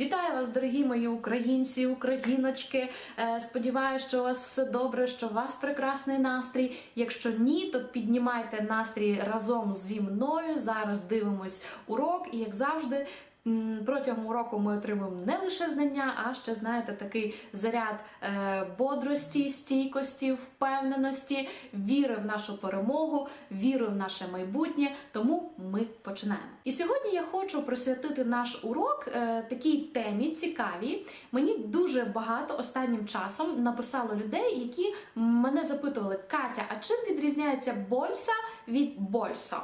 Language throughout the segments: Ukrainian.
Вітаю вас, дорогі мої українці, україночки. Е, Сподіваюся, що у вас все добре, що у вас прекрасний настрій. Якщо ні, то піднімайте настрій разом зі мною. Зараз дивимось урок, і як завжди. Протягом уроку ми отримуємо не лише знання, а ще знаєте такий заряд е, бодрості, стійкості, впевненості, віри в нашу перемогу, віри в наше майбутнє. Тому ми починаємо. І сьогодні я хочу присвятити наш урок е, такій темі цікавій. Мені дуже багато останнім часом написало людей, які мене запитували: Катя, а чим відрізняється больса від больсо?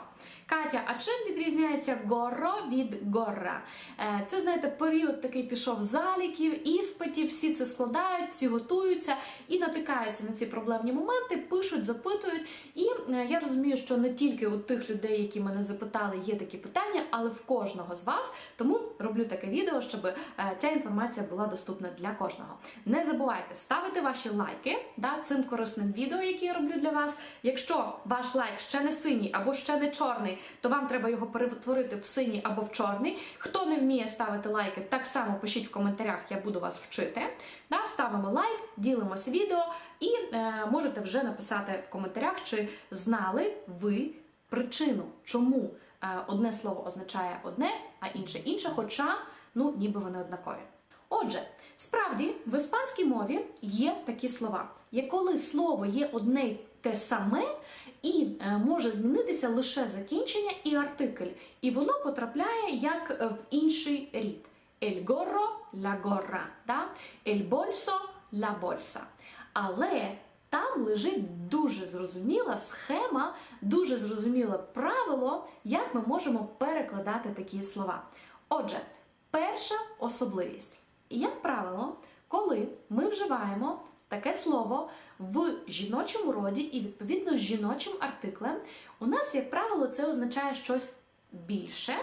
Катя, а чим відрізняється горо від горра? Е, Це, знаєте, період такий пішов заліків, іспитів, всі це складають, всі готуються і натикаються на ці проблемні моменти, пишуть, запитують. І е, я розумію, що не тільки у тих людей, які мене запитали, є такі питання, але в кожного з вас. Тому роблю таке відео, щоб е, ця інформація була доступна для кожного. Не забувайте ставити ваші лайки да, цим корисним відео, які я роблю для вас. Якщо ваш лайк ще не синій або ще не чорний, то вам треба його перетворити в синій або в чорний. Хто не вміє ставити лайки, так само пишіть в коментарях, я буду вас вчити. Да, ставимо лайк, ділимося відео і е, можете вже написати в коментарях, чи знали ви причину, чому е, одне слово означає одне, а інше інше, хоча ну ніби вони однакові. Отже, справді в іспанській мові є такі слова, як коли слово є одне й те саме, і е, може змінитися лише закінчення і артикль, і воно потрапляє як е, в інший рід. El gorro, la gorra, да? El bolso, la bolsa. Але там лежить дуже зрозуміла схема, дуже зрозуміле правило, як ми можемо перекладати такі слова. Отже, перша особливість. Як правило, коли ми вживаємо таке слово в жіночому роді і відповідно з жіночим артиклем, у нас, як правило, це означає щось більше.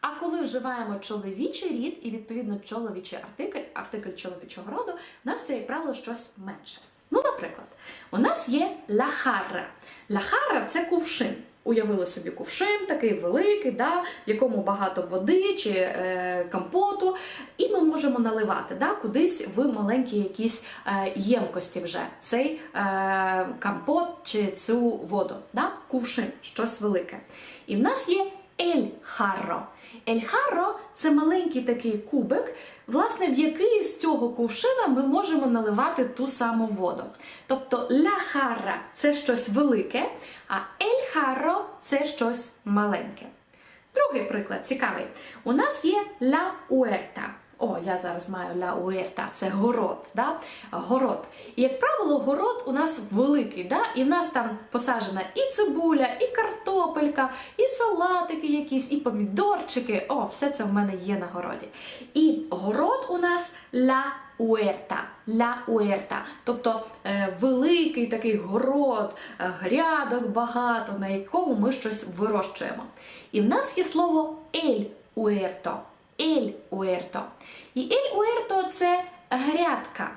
А коли вживаємо чоловічий рід і відповідно чоловічий артикль, артикль чоловічого роду, у нас це, як правило, щось менше. Ну, наприклад, у нас є лахара. Лахара це кувшин. Уявили собі кувшин, такий великий, да, в якому багато води чи е, компоту, і ми можемо наливати да, кудись в маленькі якісь е, ємкості вже цей е, компот чи цю воду. Да, кувшин, щось велике. І в нас є ель-харро. Ель-харро – це маленький такий кубик, власне, в який з цього кувшина ми можемо наливати ту саму воду. Тобто ля харра – це щось велике, а ель-харро – це щось маленьке. Другий приклад цікавий. У нас є ля уерта. О, я зараз маю ла уерта, це город. Да? Город. І, як правило, город у нас великий, да? і в нас там посаджена і цибуля, і картопелька, і салатики якісь, і помідорчики. О, все це в мене є на городі. І город у нас ла уерта. Ла уерта. Тобто е, великий такий город, е, грядок багато, на якому ми щось вирощуємо. І в нас є слово ель уерто. Ель уерто. І ель уерто це грядка.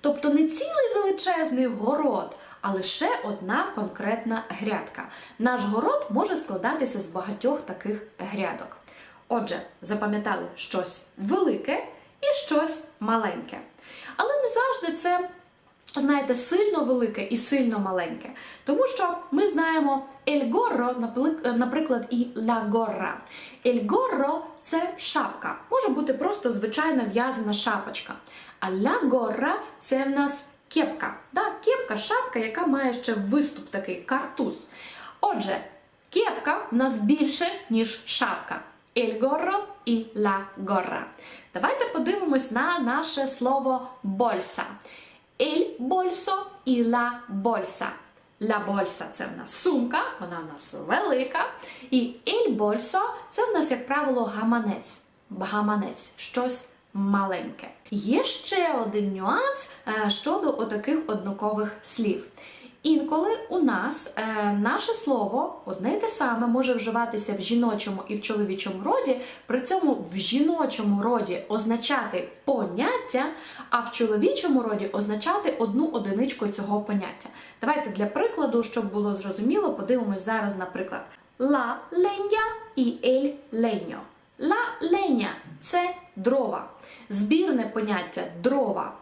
Тобто не цілий величезний город, а лише одна конкретна грядка. Наш город може складатися з багатьох таких грядок. Отже, запам'ятали щось велике і щось маленьке. Але не завжди це знаєте, сильно велике і сильно маленьке. Тому що ми знаємо ель горро, наприклад, і ла горра. Ель горро – це шапка. Може бути просто звичайна в'язана шапочка. А ла горра – це в нас кепка. Да? Кепка, шапка, яка має ще виступ такий картуз. Отже, кепка в нас більше, ніж шапка. El gorro і la gorra. Давайте подивимось на наше слово больса. El bolso і la bolsa. La bolsa – це в нас сумка, вона в нас велика. І el bolso – це в нас, як правило, гаманець. Гаманець, щось маленьке. Є ще один нюанс е, щодо отаких однакових слів. Інколи у нас е, наше слово одне й те саме може вживатися в жіночому і в чоловічому роді, при цьому в жіночому роді означати поняття, а в чоловічому роді означати одну одиничку цього поняття. Давайте для прикладу, щоб було зрозуміло, подивимось зараз, наприклад, la leña і el leño. La leña – це дрова, збірне поняття дрова.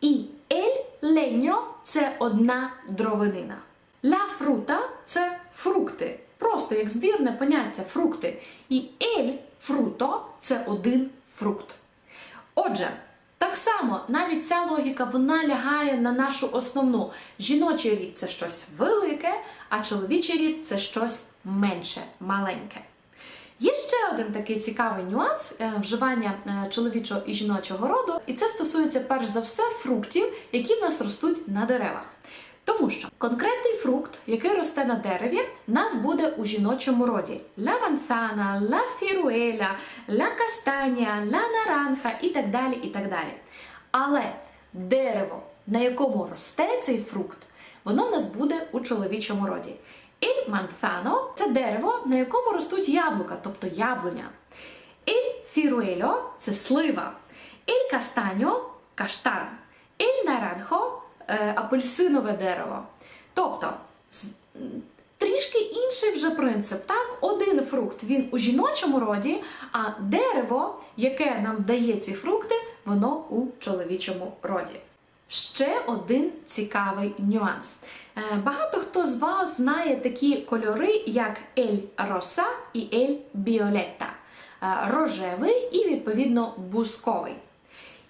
І el leño – це одна дровинина. La fruta – це фрукти, просто як збірне поняття фрукти. І el fruto – це один фрукт. Отже, так само навіть ця логіка вона лягає на нашу основну. Жіночий рід це щось велике, а чоловічий рід це щось менше, маленьке. Є ще один такий цікавий нюанс е, вживання е, чоловічого і жіночого роду, і це стосується перш за все фруктів, які в нас ростуть на деревах. Тому що конкретний фрукт, який росте на дереві, в нас буде у жіночому роді: ла манзана, ла ciruela, ла кастанія, ла наранха і так далі. і так далі. Але дерево, на якому росте цей фрукт, воно в нас буде у чоловічому роді. Il manzano – це дерево, на якому ростуть яблука, тобто яблуня. Il ciruelo – це слива. Il castagno – каштан. Il naranjo – е, апельсинове дерево. Тобто, трішки інший вже принцип. Так, один фрукт він у жіночому роді, а дерево, яке нам дає ці фрукти, воно у чоловічому роді. Ще один цікавий нюанс. Е, Багато хто з вас знає такі кольори, як ель роса і ель біолетта. Е, Рожевий і, відповідно, бусковий.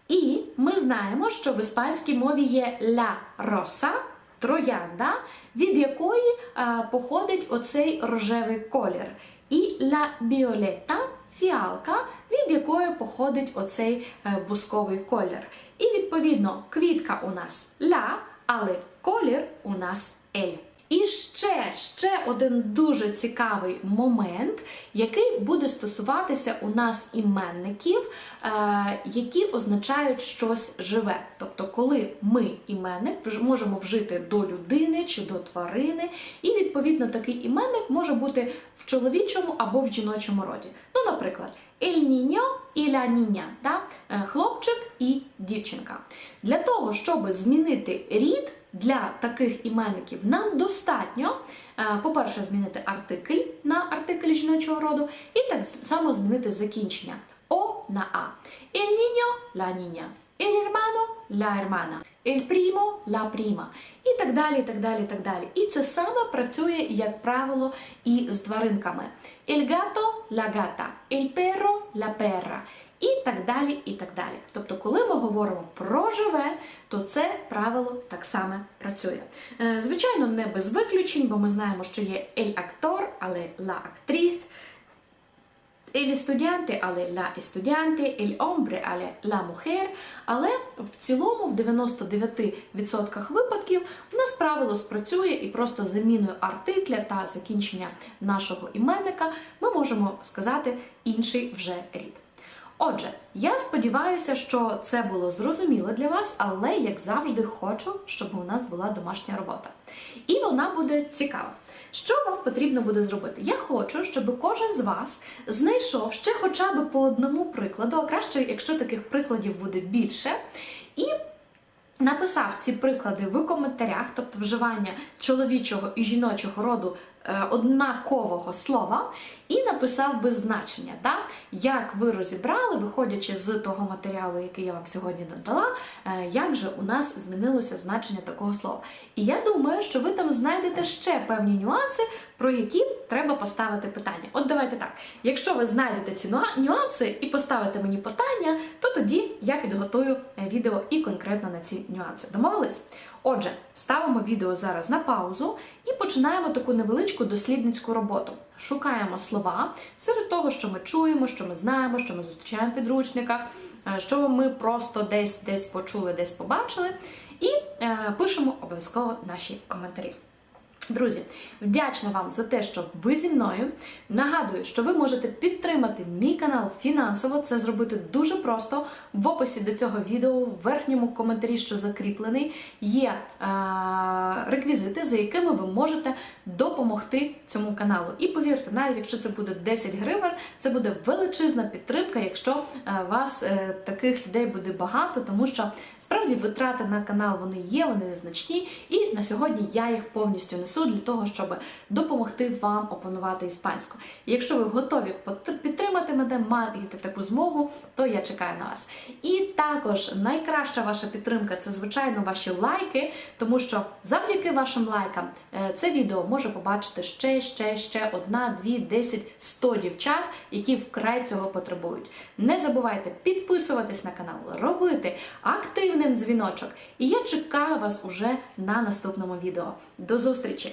І ми знаємо, що в іспанській мові є ля роса, троянда, від якої е, походить оцей рожевий колір. І ля біолетта фіалка, від якої походить оцей бусковий колір. І відповідно квітка у нас ля, але колір у нас ель. І ще, ще один дуже цікавий момент, який буде стосуватися у нас іменників, які означають щось живе. Тобто, коли ми іменник можемо вжити до людини чи до тварини, і відповідно такий іменник може бути в чоловічому або в жіночому роді. Ну, наприклад, niño і la niña, да? Е, хлопчик і дівчинка. Для того, щоб змінити рід для таких іменників, нам достатньо, е, по-перше, змінити артикль на артикль жіночого роду, і так само змінити закінчення на А. El niño, la niña. El hermano, la hermana. El primo, la prima. І так далі, і так далі, і так далі. І це саме працює, як правило, і з тваринками. El gato, la gata. El perro, la perra. І так далі, і так далі. Тобто, коли ми говоримо про живе, то це правило так само працює. Е, Звичайно, не без виключень, бо ми знаємо, що є el actor, але la actriz, El estudiante, але la estudiante, el hombre, але la mujer. Але в цілому, в 99% випадків, у нас правило спрацює і просто заміною артикля та закінчення нашого іменника ми можемо сказати інший вже рід. Отже, я сподіваюся, що це було зрозуміло для вас, але як завжди хочу, щоб у нас була домашня робота. І вона буде цікава. Що вам потрібно буде зробити? Я хочу, щоб кожен з вас знайшов ще хоча б по одному прикладу, а краще, якщо таких прикладів буде більше, і написав ці приклади в коментарях, тобто вживання чоловічого і жіночого роду однакового слова, і написав би значення, да? як ви розібрали, виходячи з того матеріалу, який я вам сьогодні надала, е, як же у нас змінилося значення такого слова. І я думаю, що ви там знайдете ще певні нюанси, про які треба поставити питання. От давайте так. Якщо ви знайдете ці нюанси і поставите мені питання, то тоді я підготую е, відео і конкретно на ці нюанси. Домовились? Отже, ставимо відео зараз на паузу і починаємо таку невеличку дослідницьку роботу. Шукаємо слова серед того, що ми чуємо, що ми знаємо, що ми зустрічаємо в підручниках, е, що ми просто десь десь почули, десь побачили, і е, пишемо обов'язково наші коментарі. Друзі, вдячна вам за те, що ви зі мною. Нагадую, що ви можете підтримати мій канал фінансово. Це зробити дуже просто. В описі до цього відео, в верхньому коментарі, що закріплений, є е- реквізити, за якими ви можете допомогти цьому каналу. І повірте, навіть якщо це буде 10 гривень, це буде величезна підтримка, якщо е, вас е, таких людей буде багато, тому що справді витрати на канал вони є, вони значні, і на сьогодні я їх повністю несу. Курсу для того, щоб допомогти вам опанувати іспанську. І якщо ви готові підтримати мене, маєте таку змогу, то я чекаю на вас. І також найкраща ваша підтримка це звичайно ваші лайки, тому що завдяки вашим лайкам е, це відео може побачити ще, ще, ще одна, дві, десять, сто дівчат, які вкрай цього потребують. Не забувайте підписуватись на канал, робити активним дзвіночок. І я чекаю вас уже на наступному відео. До зустрічі!